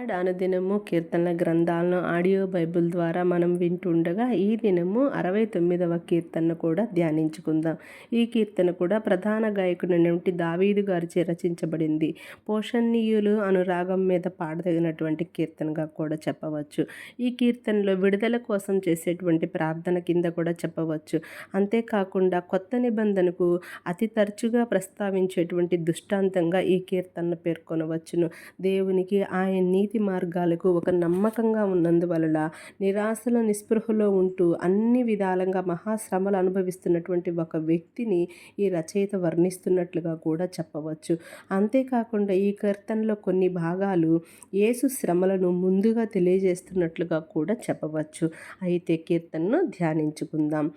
God అనుదినము కీర్తనల గ్రంథాలను ఆడియో బైబిల్ ద్వారా మనం వింటుండగా ఈ దినము అరవై తొమ్మిదవ కీర్తనను కూడా ధ్యానించుకుందాం. ఈ కీర్తన కూడా ప్రధాన గాయకుడైనటువంటి దావీదు గారిచే రచించబడింది. పోషణీయులు అనురాగం మీద పాడదగినటువంటి కీర్తనగా కూడా చెప్పవచ్చు. ఈ కీర్తనలో విడుదల కోసం చేసేటువంటి ప్రార్థన కింద కూడా చెప్పవచ్చు. అంతేకాకుండా కొత్త నిబంధనకు అతి తరచుగా ప్రస్తావించేటువంటి దృష్టాంతంగా ఈ కీర్తనను పేర్కొనవచ్చును. దేవునికి ఆయన నీతి మార్గాలకు ఒక నమ్మకంగా ఉన్నందువలన నిరాశల నిస్పృహలో ఉంటూ అన్ని విధాలంగా మహాశ్రమలు అనుభవిస్తున్నటువంటి ఒక వ్యక్తిని ఈ రచయిత వర్ణిస్తున్నట్లుగా కూడా చెప్పవచ్చు. అంతేకాకుండా ఈ కీర్తనలో కొన్ని భాగాలు యేసు శ్రమలను ముందుగా తెలియజేస్తున్నట్లుగా కూడా చెప్పవచ్చు. అయితే కీర్తనను ధ్యానించుకుందాం.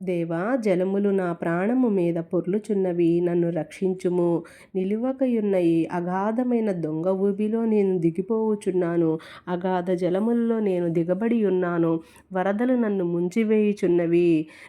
దేవా జలములు నా ప్రాణము మీద పొర్లుచున్నవి నన్ను రక్షించుము. నిలువకయున్న ఈ అగాధమైన దొంగ ఊబిలో నేను దిగిపోవుచున్నాను. అగాధ జలములలో నేను దిగబడి ఉన్నాను వరదలు నన్ను ముంచివేయుచున్నవి.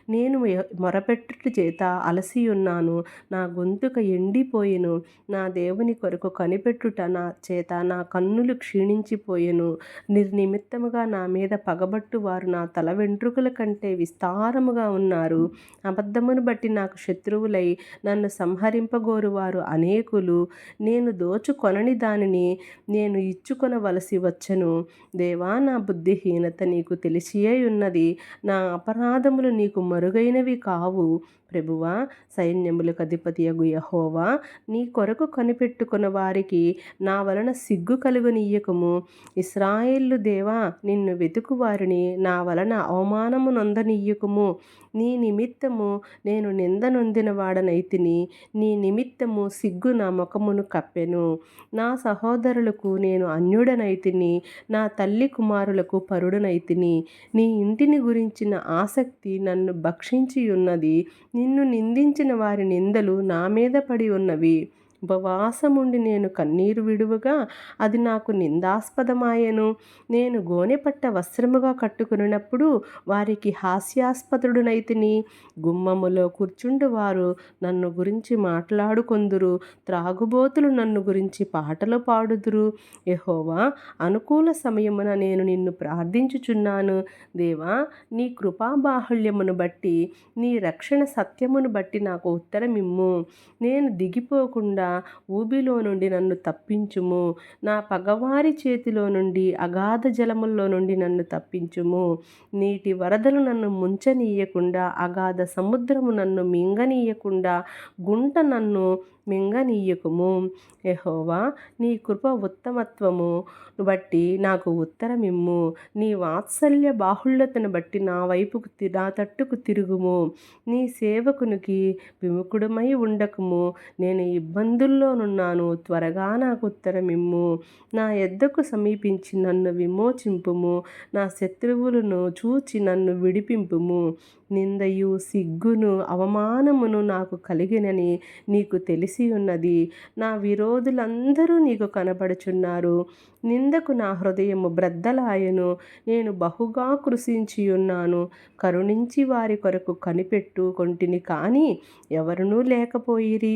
నేను మొరపెట్టుట చేత అలసి ఉన్నాను నా గొంతుక ఎండిపోయెను. నా దేవుని కొరకు కనిపెట్టుట నా చేత నా కన్నులు క్షీణించిపోయెను. నిర్నిమిత్తముగా నా మీద పగబట్టు వారు నా తల వెంట్రుకల కంటే విస్తారముగా ఉన్నారు అబద్ధమును బట్టి నాకు శత్రువులై నన్ను సంహరింపగోరు వారు అనేకులు. నేను దోచుకొనని దానిని నేను ఇచ్చుకొనవలసి వచ్చను. దేవా నా బుద్ధిహీనత నీకు తెలిసియే ఉన్నది నా అపరాధములు నీకు మరుగైనవి కావు. ప్రభువా సైన్యములకు అధిపతి అగు యహోవా నీ కొరకు కనిపెట్టుకున్న వారికి నా వలన సిగ్గు కలుగునీయకము. ఇస్రాయేళ్ళు దేవా నిన్ను వెతుకు వారిని నా వలన అవమానము నొందనీయకము. నీ నిమిత్తము నేను నింద నొందిన వాడనైతిని నీ నిమిత్తము సిగ్గు నా ముఖమును కప్పెను. నా సహోదరులకు నేను అన్యుడనైతిని నా తల్లి కుమారులకు పరుడనైతిని. నీ ఇంటిని గురించిన ఆసక్తి నన్ను భక్షించి ఉన్నది నిన్ను నిందించిన వారి నిందలు నా మీద పడి ఉన్నవి. ఉపవాసముండి నేను కన్నీరు విడువగా అది నాకు నిందాస్పదమాయెను. నేను గోనెపట్ట వస్త్రముగా కట్టుకున్నప్పుడు వారికి హాస్యాస్పదుడునైతిని. గుమ్మములో కూర్చుండు వారు నన్ను గురించి మాట్లాడుకొందురు. త్రాగుబోతులు నన్ను గురించి పాటలు పాడుదురు. ఎహోవా అనుకూల సమయమున నేను నిన్ను ప్రార్థించుచున్నాను. దేవా నీ కృపాబాహుళ్యమును బట్టి నీ రక్షణ సత్యమును బట్టి నాకు ఉత్తరమిమ్ము. నేను దిగిపోకుండా ఊబిలో నుండి నన్ను తప్పించుము. నా పగవారి చేతిలో నుండి అగాధ జలముల్లో నుండి నన్ను తప్పించుము. నీటి వరదలు నన్ను ముంచనీయకుండా అగాధ సముద్రము నన్ను మింగనీయకుండా గుంట నన్ను మింగనీయకుము. ఎహోవా నీ కృప ఉత్తమత్వము. బట్టి నాకు ఉత్తరమిమ్ము. నీ వాత్సల్య బాహుళ్యతను బట్టి నా వైపుకు నా తట్టుకు తిరుగుము. నీ సేవకునికి విముఖుడమై ఉండకుము. నేను ఇబ్బందుల్లోనున్నాను. త్వరగా నాకు ఉత్తరమిమ్ము. నా ఎద్దకు సమీపించి నన్ను విమోచింపుము. నా శత్రువులను చూచి నన్ను విడిపింపుము. నిందయు సిగ్గును అవమానమును నాకు కలిగినని నీకు తెలిసి ఉన్నది. నా విరోధులందరూ నీకు కనబడుచున్నారు. నిందకు నా హృదయము బ్రద్దలాయను. నేను బహుగా కృషించి ఉన్నాను. కరుణించి వారి కొరకు కనిపెట్టు కొంటిని కానీ ఎవరునూ లేకపోయిరి.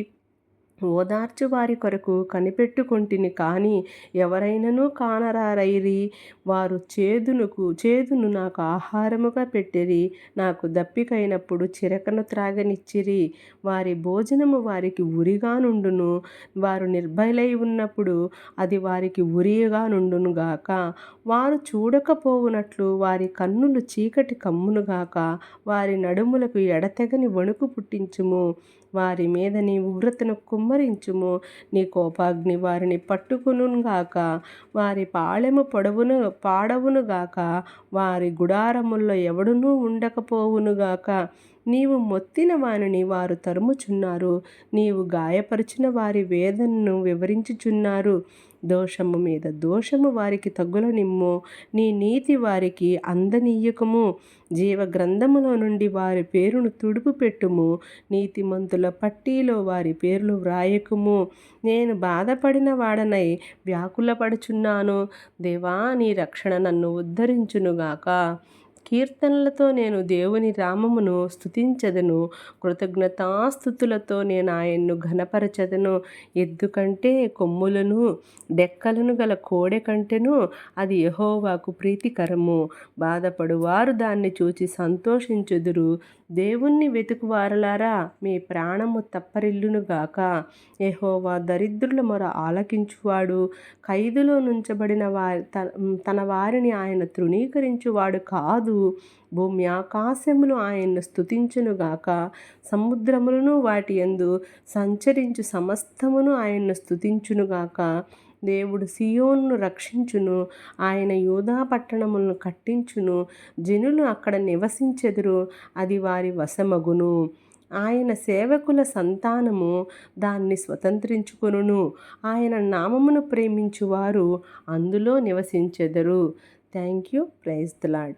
ఓదార్చు వారి కొరకు కనిపెట్టుకుంటుని కానీ ఎవరైనను కానరారైరి. వారు చేదునుకు చేదును నాకు ఆహారముగా పెట్టిరి నాకు దప్పికైనప్పుడు చిరకను త్రాగనిచ్చిరి. వారి భోజనము వారికి ఉరిగా నుండును వారు నిర్భయలై ఉన్నప్పుడు అది వారికి ఉరిగా నుండునుగాక వారు చూడకపోవునట్లు వారి కన్నులు చీకటి కమ్మునుగాక వారి నడుములకు ఎడతెగని వణుకు పుట్టించుము. వారి మీద నీ ఉగ్రతను కుమ్మరించుము. నీ కోపాగ్ని వారిని పట్టుకునుగాక వారి పాళెము పొడవును పాడవునుగాక వారి గుడారముల్లో ఎవడునూ ఉండకపోవునుగాక నీవు మొత్తిన వానిని వారు తరుముచున్నారు. నీవు గాయపరిచిన వారి వేదనను వివరించుచున్నారు. దోషము మీద దోషము వారికి తగులనిమ్ము. నీ నీతి వారికి అందనీయకము. జీవ గ్రంథములో నుండి వారి పేరును తుడుపు పెట్టుము. నీతిమంతుల పట్టీలో వారి పేర్లు వ్రాయకుము. నేను బాధపడిన వాడనై వ్యాకులపడుచున్నాను. దేవా నీ రక్షణ నన్ను ఉద్ధరించునుగాక. కీర్తనలతో నేను దేవుని రామమును స్థుతించదను కృతజ్ఞతాస్థుతులతో నేను ఆయన్ను ఘనపరచదను. ఎద్దు కంటే కొమ్ములను డెక్కలను గల కోడె కంటేను అది యహోవాకు ప్రీతికరము. బాధపడువారు దాన్ని చూచి సంతోషించుదురు. దేవుణ్ణి వెతుకువారలారా మీ ప్రాణము తప్పరిల్లునుగాక ఏహోవా దరిద్రుల మొర ఆలకించువాడు. ఖైదులో నుంచబడిన వారి తన వారిని ఆయన తృణీకరించువాడు కాదు. భూమి ఆకాశములు ఆయన్ను స్థుతించునుగాక సముద్రములను వాటి ఎందు సంచరించు సమస్తమును ఆయన్ను స్థుతించునుగాక దేవుడు సియోన్ను రక్షించును ఆయన యోధా పట్టణములను కట్టించును జనులు అక్కడ నివసించెదురు అది వారి వశమగును. ఆయన సేవకుల సంతానము దాన్ని స్వతంత్రించుకొనును. ఆయన నామమును ప్రేమించువారు అందులో నివసించెదరు. Thank you. Praise the Lord